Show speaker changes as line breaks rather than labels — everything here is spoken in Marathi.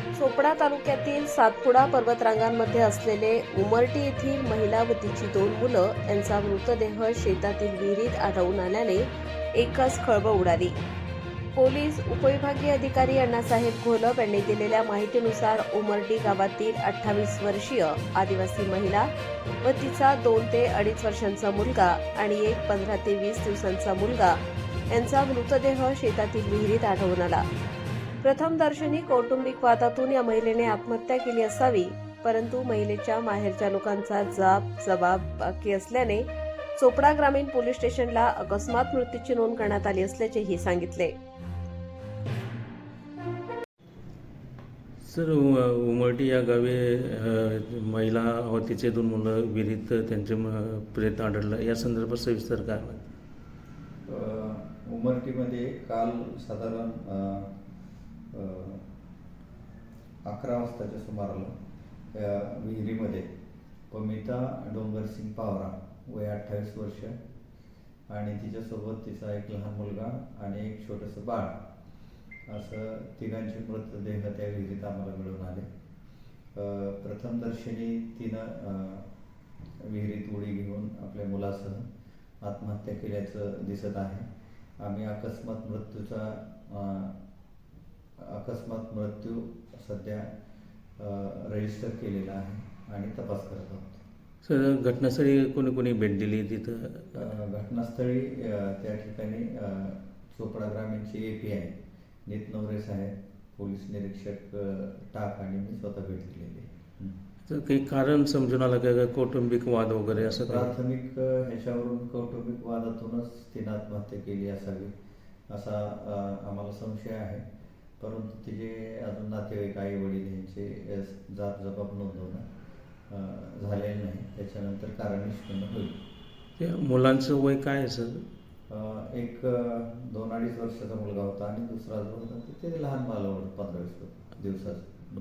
चोपडा तालुक्यातील सातपुडा पर्वतरांगांमध्ये असलेले उमरटी येथील महिला व तिची दोन मुलं यांचा मृतदेह शेतातील विहिरीत आढळून आल्याने एकच खळबळ उडाली. पोलीस उपविभागीय अधिकारी अण्णासाहेब घोलप यांनी दिलेल्या माहितीनुसार उमरटी गावातील अठ्ठावीस वर्षीय आदिवासी महिला व तिचा दोन ते अडीच वर्षांचा मुलगा आणि एक पंधरा ते वीस दिवसांचा मुलगा यांचा मृतदेह शेतातील विहिरीत आढळून आला. प्रथम दर्शनी कौटुंबिक वादातून या महिलेने आत्महत्या केली असावी परंतु महिलेच्या माहेरच्या लोकांचा जाब जबाब बाकी असल्याने चोपडा ग्रामीण पोलीस स्टेशनला अकस्मात मृत्यूची नोंद करण्यात आली असल्याचेही सांगितले.
सर उमरटी या गावी महिला व तिचे दोन मुलं विहिरीत त्यांचे म- प्रेत आढळलं. या संदर्भात सविस्तर काय
उमरटीमध्ये काल साधारण अकरा वाजताच्या सुमाराला या विहिरीमध्ये पमिता डोंगरसिंग पावरा वय अठ्ठावीस वर्ष आणि तिच्यासोबत तिचा एक लहान मुलगा आणि एक छोटंसं बाळ असं तिघांचे मृतदेह त्या विहिरीत आम्हाला मिळून आले. प्रथमदर्शनी तिनं विहिरीत उडी घेऊन आपल्या मुलासह आत्महत्या केल्याचं दिसत आहे. आम्ही अकस्मात मृत्यूचा अकस्मात मृत्यू सध्या रजिस्टर केलेला आहे आणि तपास करत आहोत.
सर घटनास्थळी कोणी कोणी भेट दिली तिथं?
घटनास्थळी त्या ठिकाणी चोपडा ग्रामीणचे A P I Nit Navare Saheb police निरीक्षक टाक आणि मी स्वतः भेट दिलेली आहे.
तर काही कारण समजून आलं का? कौटुंबिक वाद वगैरे असं
प्राथमिक ह्याच्यावरून कौटुंबिक वादातूनच तिनं आत्महत्या केली असावी असा आम्हाला संशय आहे. परंतु तिचे अजून नातेवाईक आई वडील यांचे जाब जबाब नोंदवणं झालेलं नाही. त्याच्यानंतर कारण निष्पन्न होईल.
मुलांचं वय काय आहे सर?
एक दोन अडीच वर्षाचा मुलगा होता आणि दुसरा जो होता ते- लहान बालवड पंधरा वीस दिवसाचं.